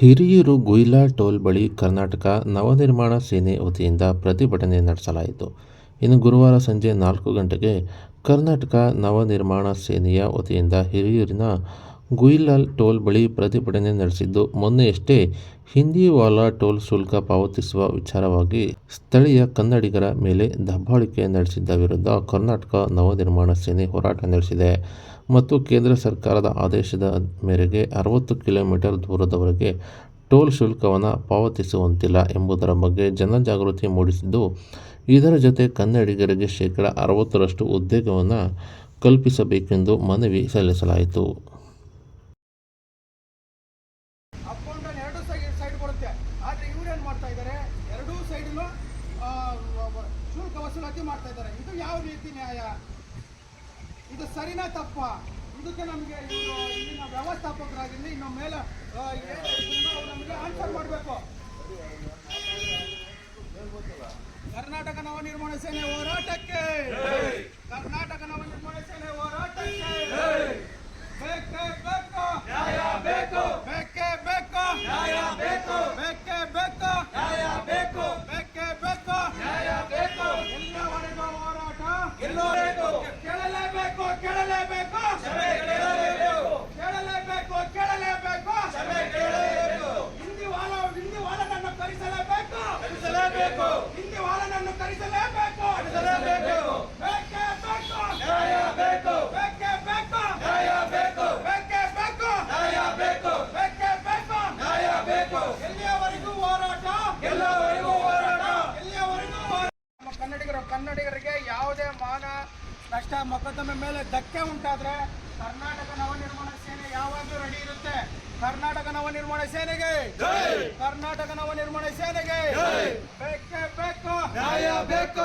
Hiriyur ಗುಯ್ಲಾ toll ಬಳಿ ಕರ್ನಾಟಕ ನವನಿರ್ಮಾಣ ಸೇನೆ ವತಿಯಿಂದ ಪ್ರತಿಭಟನೆ ನಡೆಸಲಾಯಿತು. ಇನ್ನು ಗುರುವಾರ ಸಂಜೆ ನಾಲ್ಕು ಗಂಟೆಗೆ ಕರ್ನಾಟಕ ನವನಿರ್ಮಾಣ ಸೇನೆಯ ವತಿಯಿಂದ ಹಿರಿಯೂರಿನ ಗುಯಿಲಾ ಟೋಲ್ ಬಳಿ ಪ್ರತಿಭಟನೆ ನಡೆಸಿದ್ದು, ಮೊನ್ನೆಯಷ್ಟೇ ಹಿಂದಿವಾಲ ಟೋಲ್ ಶುಲ್ಕ ಪಾವತಿಸುವ ವಿಚಾರವಾಗಿ ಸ್ಥಳೀಯ ಕನ್ನಡಿಗರ ಮೇಲೆ ದಬ್ಬಾಳಿಕೆ ನಡೆಸಿದ್ದ ವಿರುದ್ಧ ಕರ್ನಾಟಕ ನವನಿರ್ಮಾಣ ಸೇನೆ ಹೋರಾಟ ನಡೆಸಿದೆ ಮತ್ತು ಕೇಂದ್ರ ಸರ್ಕಾರದ ಆದೇಶದ ಮೇರೆಗೆ ಅರವತ್ತು ಕಿಲೋಮೀಟರ್ ದೂರದವರೆಗೆ ಟೋಲ್ ಶುಲ್ಕವನ್ನು ಪಾವತಿಸುವಂತಿಲ್ಲ ಎಂಬುದರ ಬಗ್ಗೆ ಜನಜಾಗೃತಿ ಮೂಡಿಸಿದ್ದು, ಇದರ ಜೊತೆ ಕನ್ನಡಿಗರಿಗೆ ಶೇಕಡಾ ಅರವತ್ತರಷ್ಟು ಉದ್ಯೋಗವನ್ನು ಕಲ್ಪಿಸಬೇಕೆಂದು ಮನವಿ ಸಲ್ಲಿಸಲಾಯಿತು. ಅಪ್ ಡೌನ್ ಎರಡೂ ಸೈಡ್ ಸೈಡ್ ಕೊಡುತ್ತೆ. ಆದರೆ ಇವ್ರು ಏನು ಮಾಡ್ತಾ ಇದ್ದಾರೆ ಎರಡೂ ಸೈಡಲ್ಲೂ ಶುಲ್ಕ ವಸೂಲಾತಿ ಮಾಡ್ತಾ ಇದ್ದಾರೆ ಇದು ಯಾವ ರೀತಿ ನ್ಯಾಯ? ಇದು ಸರಿನಾ ತಪ್ಪ? ಇದಕ್ಕೆ ನಮಗೆ ಇಲ್ಲಿನ ವ್ಯವಸ್ಥಾಪಕರಾಗಿರಲಿ ಇನ್ನು ಮೇಲೆ ನಮಗೆ ಆನ್ಸರ್ ಮಾಡಬೇಕು. ಕರ್ನಾಟಕ ನವನಿರ್ಮಾಣ ಸೇನೆ ಹೋರಾಟಕ್ಕೆ! ಕರ್ನಾಟಕ ನವನಿರ್ಮಾಣ ಸೇನೆ ಹೋರಾಟಕ್ಕೆ ಬೇಕೇ ಬೇಕು ನ್ಯಾಯ ಬೇಕು ಬೇಕೇ ಬೇಕು ನ್ಯಾಯ ಬೇಕು ಬೇಕೇ ಬೇಕು ನ್ಯಾಯ ಬೇಕು ಬೇಕೇ ಬೇಕು ನ್ಯಾಯ ಬೇಕು ಎಲ್ಲವರೆಗೂ ಹೋರಾಟ ಎಲ್ಲವರೆಗೂ ಕೇಳಲೇಬೇಕು ಕೇಳಲೇಬೇಕು ಕೇಳಲೇಬೇಕು ಕೇಳಲೇಬೇಕು ಕೇಳಲೇಬೇಕು ಹಿಂದಿ ವಾಲ ಹಿಂದಿ ವಾಲನನ್ನು ಕರೆಸಲೇಬೇಕು ಕರೆಸಲೇಬೇಕು ಹಿಂದೆ ವಾಲನನ್ನು ಕರೆಸಲೇಬೇಕು. ಕರೆಸಲೇಬೇಕು. ಬೇಕೇ ಬೇಕು. ನ್ಯಾಯ ಬೇಕು. ಬೇಕೇ ಬೇಕು. ನ್ಯಾಯ ಬೇಕು. ಬೇಕೇ ಬೇಕು. ನ್ಯಾಯ ಬೇಕು. ಬೇಕೇ ಬೇಕು. ನ್ಯಾಯ ಬೇಕು. ಎಲ್ಲಿಯವರೆಗೂ ಹೋರಾಟ? ಎಲ್ಲವರೆಗೂ ಹೋರಾಟ? ಎಲ್ಲಿಯವರೆಗೂ ನಮ್ಮ ಕನ್ನಡಿಗರು ಕನ್ನಡಿಗರಿಗೆ ಯಾವುದೇ ಮಾನ ನಷ್ಟ ಮೊಕದ್ದಮೆ ಮೇಲೆ ಧಕ್ಕೆ ಉಂಟಾದ್ರೆ ಕರ್ನಾಟಕ ನವನಿರ್ಮಾಣ ಸೇನೆ ಯಾವಾಗಲೂ ರೆಡಿ ಇರುತ್ತೆ. ಕರ್ನಾಟಕ ನವನಿರ್ಮಾಣ ಸೇನೆಗೆ. ಕರ್ನಾಟಕ ನವನಿರ್ಮಾಣ ಸೇನೆಗೆ ಬೇಕೇ ಬೇಕು ನ್ಯಾಯ ಬೇಕು